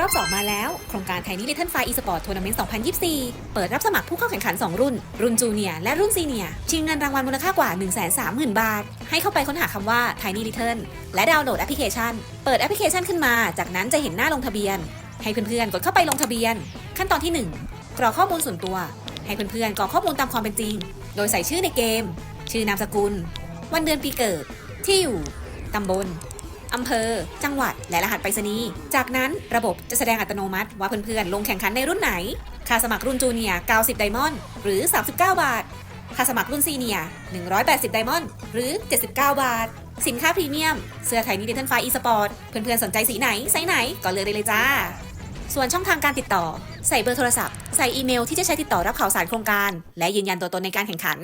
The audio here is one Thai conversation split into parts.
รอบ 2 มาแล้ว โครงการไทนี่ลิ t เ l ิ Fire eSport Tournament 2024 เปิดรับสมัครผู้เข้าแข่งขัน 2 รุ่น รุ่นจูเนียและรุ่นซีเนียชิงเงินรางวัลมูลค่ากว่า 130,000 บาท ให้เข้าไปค้นหาคำว่า Tiny Little และดาวน์โหลดแอปพลิเคชัน เปิดแอปพลิเคชันขึ้นมา จากนั้นจะเห็นหน้าลงทะเบียน ให้เพื่อนๆ กดเข้าไปลงทะเบียน ขั้นตอนที่ 1 กรอกข้อมูลส่วนตัว ให้เพื่อนๆกรอกข้อมูลตามความเป็นจริง โดยใส่ชื่อในเกม ชื่อนามสกุล วันเดือนปีเกิด ที่อยู่ตำบล อำเภอ จังหวัด และรหัสไปรษณีย์ จากนั้นระบบจะแสดงอัตโนมัติว่าเพื่อนๆ ลงแข่งขันในรุ่นไหน ค่าสมัครรุ่นจูเนียร์90 ไดมอนด์ หรือ 39 บาท ค่าสมัครรุ่นซีเนียร์180 ไดมอนด์ หรือ 79 บาท สินค้าพรีเมียม เสื้อไทยนิเดนไฟอีสปอร์ต เพื่อนๆ สนใจสีไหนไซส์ไหน ก็เลือกได้เลยจ้า ส่วนช่องทางการติดต่อ ใส่เบอร์โทรศัพท์ ใส่อีเมลที่จะใช้ติดต่อรับข่าวสารโครงการ และยืนยันตัวตนในการแข่งขัน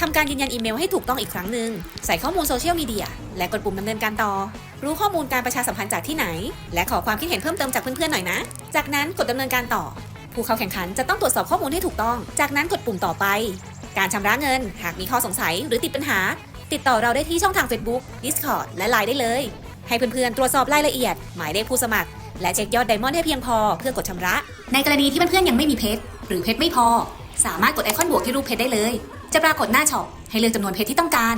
ทำการยืนยันอีเมลให้ถูกต้องอีกครั้งหนึ่งใส่ข้อมูลโซเชียลมีเดียและกดปุ่มดำเนินการต่อ รู้ข้อมูลการประชาสัมพันธ์จากที่ไหน และขอความคิดเห็นเพิ่มเติมจากเพื่อนๆหน่อยนะ จากนั้นกดดำเนินการต่อ ผู้เข้าแข่งขันจะต้องตรวจสอบข้อมูลให้ถูกต้อง จากนั้นกดปุ่มต่อไป การชำระเงิน หากมีข้อสงสัยหรือติดปัญหา ติดต่อเราได้ที่ช่องทาง Facebook Discord และ Line ได้เลย ให้เพื่อนๆตรวจสอบรายละเอียด หมายเลขผู้สมัคร และเช็คยอดไดมอนด์ให้เพียงพอเพื่อกดชำระ ในกรณีที่เพื่อนๆยังไม่มีเพชรหรือเพชรไม่พอ สามารถกดไอคอนบวกที่รูปเพชรได้เลย จะปรากฏหน้าช็อปให้เลือกจำนวนเพชรที่ต้องการ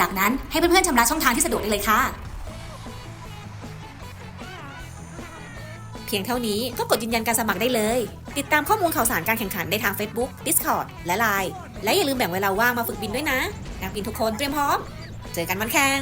จากนั้นให้เพื่อนๆชำระช่องทางที่สะดวกได้เลยค่ะ เพียงเท่านี้ก็กดยืนยันการสมัครได้เลย ติดตามข้อมูลข่าวสารการแข่งขันได้ทาง Facebook Discord และ Line และอย่าลืมแบ่งเวลาว่างมาฝึกบินด้วยนะ นักบินทุกคนเตรียมพร้อม เจอกันวันแข่ง